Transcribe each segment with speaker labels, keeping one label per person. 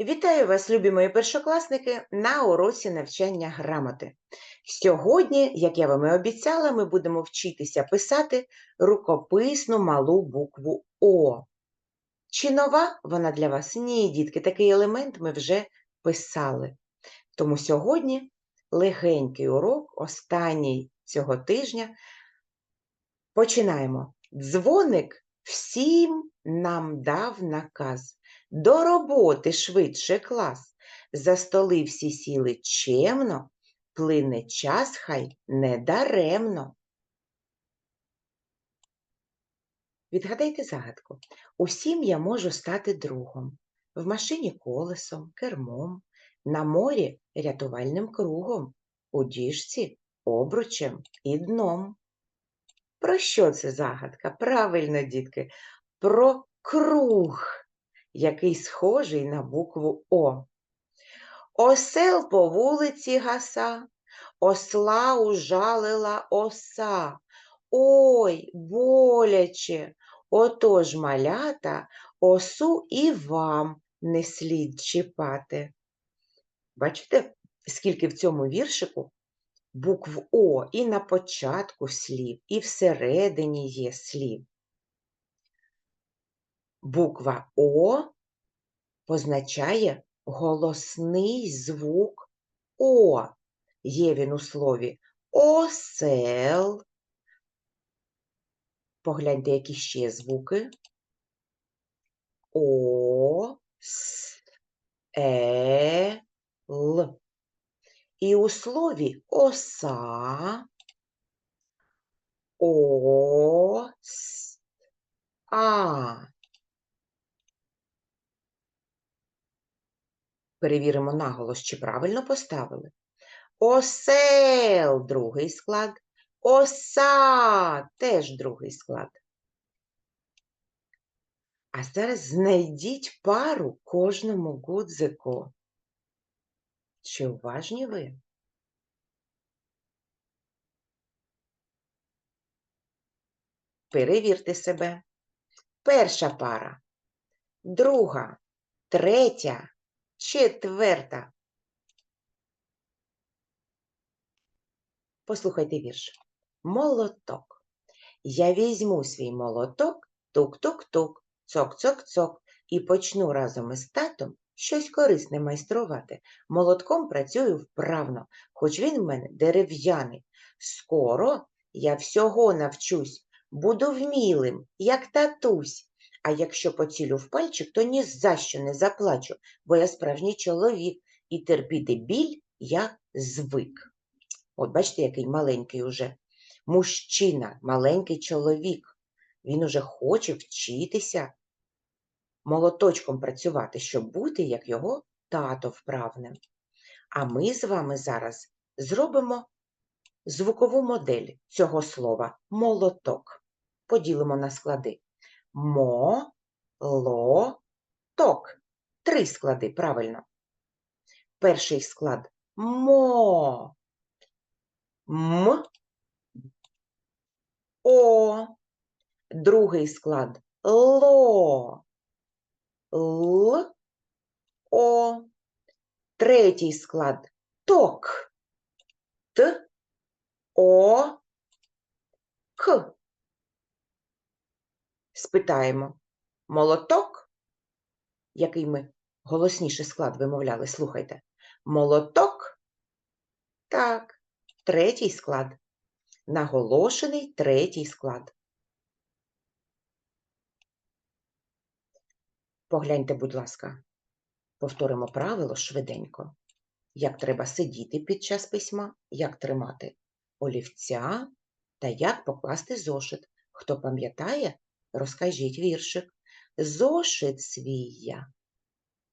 Speaker 1: Вітаю вас, любі мої першокласники, на уроці навчання грамоти. Сьогодні, як я вам і обіцяла, ми будемо вчитися писати рукописну малу букву О. Чи нова вона для вас? Ні, дітки, такий елемент ми вже писали. Тому сьогодні легенький урок, останній цього тижня. Починаємо. Дзвоник всім нам дав наказ. До роботи швидше клас. За столи всі сіли чемно, плине час хай не даремно. Відгадайте загадку. Усім я можу стати другом. В машині колесом, кермом, на морі рятувальним кругом, у діжці обручем і дном. Про що це загадка? Правильно, дітки, про круг який схожий на букву О. Осел по вулиці гаса, осла ужалила оса. Ой, боляче, отож малята, осу і вам не слід чіпати. Бачите, скільки в цьому віршику букв О і на початку слів, і всередині є слів. Буква О позначає голосний звук О. Є він у слові осел. Погляньте, які ще звуки. О, С, Е, Л. І у слові оса, О, С, А. Перевіримо наголос, чи правильно поставили. Осел другий склад. Оса теж другий склад. А зараз знайдіть пару кожному гудзику. Чи уважні ви? Перевірте себе. Перша пара, друга, третя, четверта. Послухайте вірш. Молоток. Я візьму свій молоток, тук-тук-тук, цок-цок-цок, і почну разом із татом щось корисне майструвати. Молотком працюю вправно, хоч він в мене дерев'яний. Скоро я всього навчусь, буду вмілим, як татусь. А якщо поцілю в пальчик, то ні за що не заплачу, бо я справжній чоловік, і терпіти біль я звик. От бачите, який маленький уже мужчина, маленький чоловік. Він уже хоче вчитися молоточком працювати, щоб бути, як його тато вправним. А ми з вами зараз зробимо звукову модель цього слова молоток. Поділимо на склади. Мо, ло, ток. Три склади, правильно. Перший склад мо. М. О. Другий склад ло. Л. О. Третій склад ток. Т. О. К. Спитаємо. Молоток, який ми голосніше склад вимовляли, слухайте. Молоток. Так, третій склад. Наголошений третій склад. Погляньте, будь ласка, повторимо правило швиденько. Як треба сидіти під час письма, як тримати олівця та як покласти зошит. Хто пам'ятає, розкажіть віршик. Зошит свій я.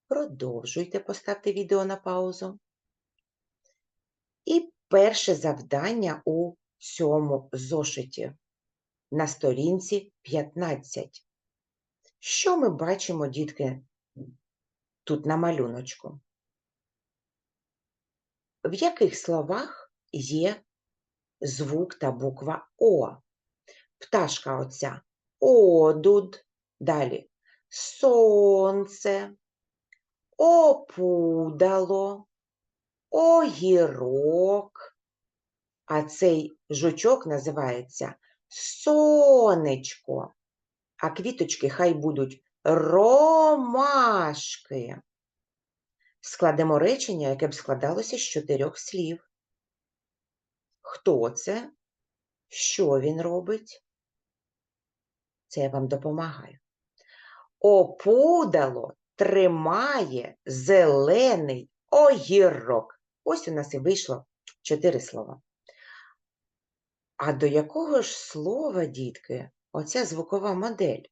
Speaker 1: Продовжуйте, поставте відео на паузу. І перше завдання у цьому зошиті на сторінці 15. Що ми бачимо, дітки, тут на малюночку? В яких словах є звук та буква О? Пташка оця одуд, далі сонце, опудало, огірок. А цей жучок називається сонечко. А квіточки хай будуть ромашки. Складемо речення, яке б складалося з чотирьох слів. Хто це? Що він робить? Це я вам допомагаю. Опудало тримає зелений огірок. Ось у нас і вийшло чотири слова. А до якого ж слова, дітки, оця звукова модель?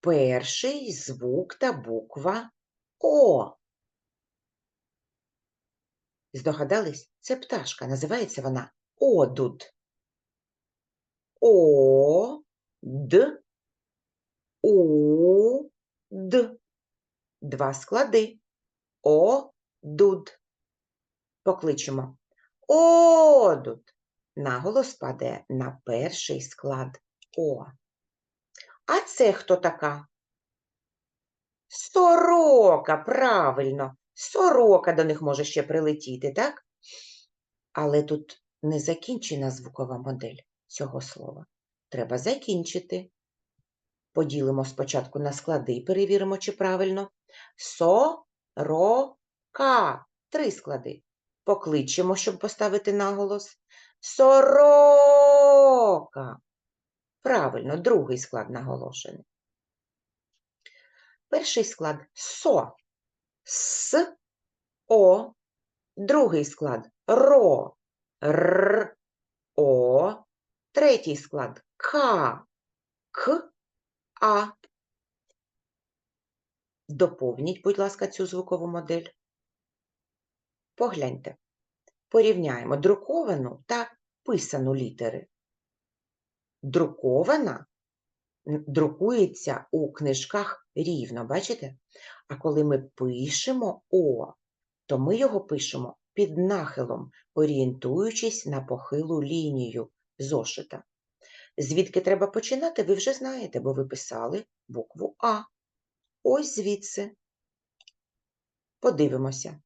Speaker 1: Перший звук та буква О. Здогадались? Це пташка. Називається вона одуд. О, Д, У, Д. Два склади. О, дуд. Покличемо. Одуд. Наголос падає на перший склад О. А це хто така? Сорока, правильно. Сорока до них може ще прилетіти, так? Але тут не закінчена звукова модель цього слова. Треба закінчити. Поділимо спочатку на склади і перевіримо, чи правильно. Со-ро-ка. Три склади. Покличемо, щоб поставити наголос. Сорока. Правильно, другий склад наголошений. Перший склад со. С, О. Другий склад ро. Р, О. Третій склад К, К, А. Доповніть, будь ласка, цю звукову модель. Погляньте. Порівняємо друковану та писану літери. Друкована друкується у книжках рівно, бачите? А коли ми пишемо О, то ми його пишемо під нахилом, орієнтуючись на похилу лінію зошита. Звідки треба починати, ви вже знаєте, бо ви писали букву А. Ось звідси. Подивимося.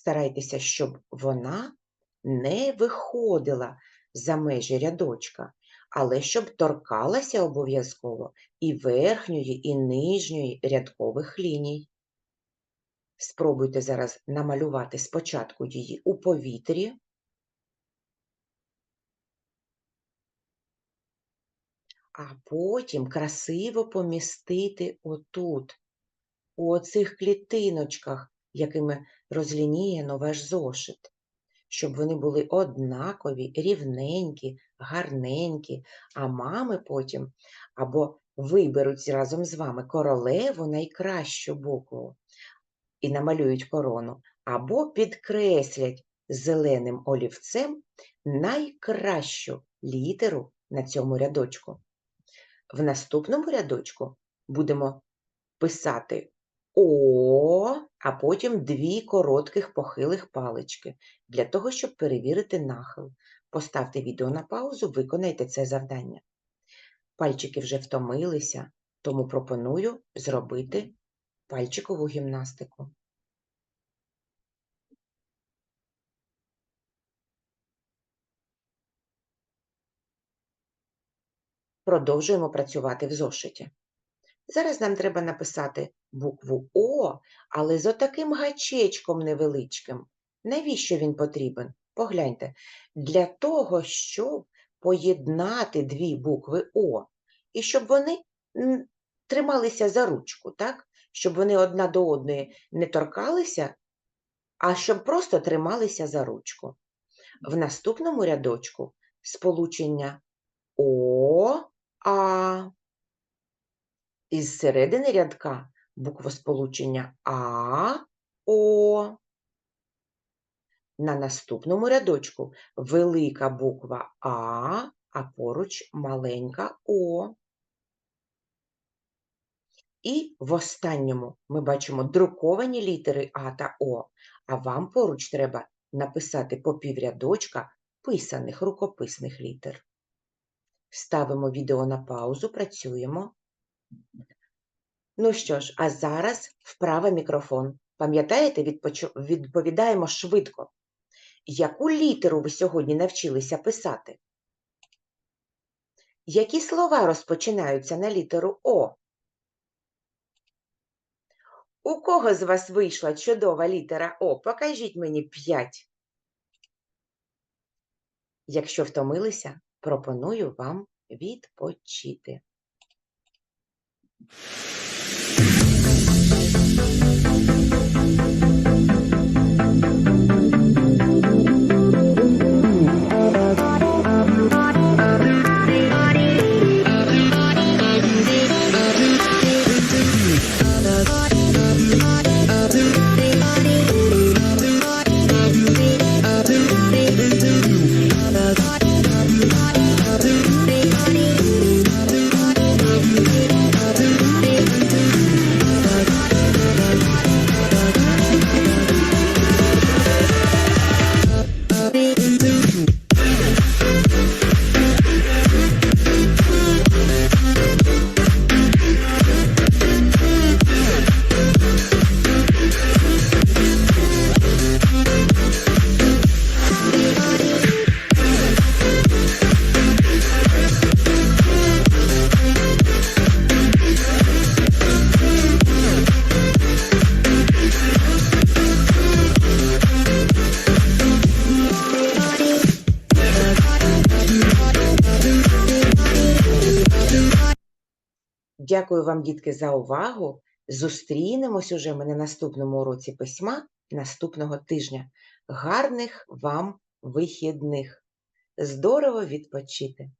Speaker 1: Старайтеся, щоб вона не виходила за межі рядочка, але щоб торкалася обов'язково і верхньої, і нижньої рядкових ліній. Спробуйте зараз намалювати спочатку її у повітрі, а потім красиво помістити отут, у оцих клітиночках, якими розлінієно ваш зошит, щоб вони були однакові, рівненькі, гарненькі, а мами потім або виберуть разом з вами королеву найкращу букву і намалюють корону, або підкреслять зеленим олівцем найкращу літеру на цьому рядочку. В наступному рядочку будемо писати О, а потім дві коротких похилих палички для того, щоб перевірити нахил. Поставте відео на паузу, виконайте це завдання. Пальчики вже втомилися, тому пропоную зробити пальчикову гімнастику. Продовжуємо працювати в зошиті. Зараз нам треба написати букву О, але з отаким гачечком невеличким. Навіщо він потрібен? Погляньте, для того, щоб поєднати дві букви О, і щоб вони трималися за ручку, так? Щоб вони одна до одної не торкалися, а щоб просто трималися за ручку. В наступному рядочку сполучення О, А. Із середини рядка буквосполучення А, О. На наступному рядочку велика буква А, а поруч маленька О. І в останньому ми бачимо друковані літери А та О, а вам поруч треба написати по піврядочка писаних рукописних літер. Ставимо відео на паузу, працюємо. Ну що ж, а зараз вправа мікрофон. Пам'ятаєте, відповідаємо швидко. Яку літеру ви сьогодні навчилися писати? Які слова розпочинаються на літеру О? У кого з вас вийшла чудова літера О? Покажіть мені п'ять. Якщо втомилися, пропоную вам відпочити. Дякую вам, дітки, за увагу. Зустрінемось уже ми на наступному уроці письма наступного тижня. Гарних вам вихідних! Здорово відпочити!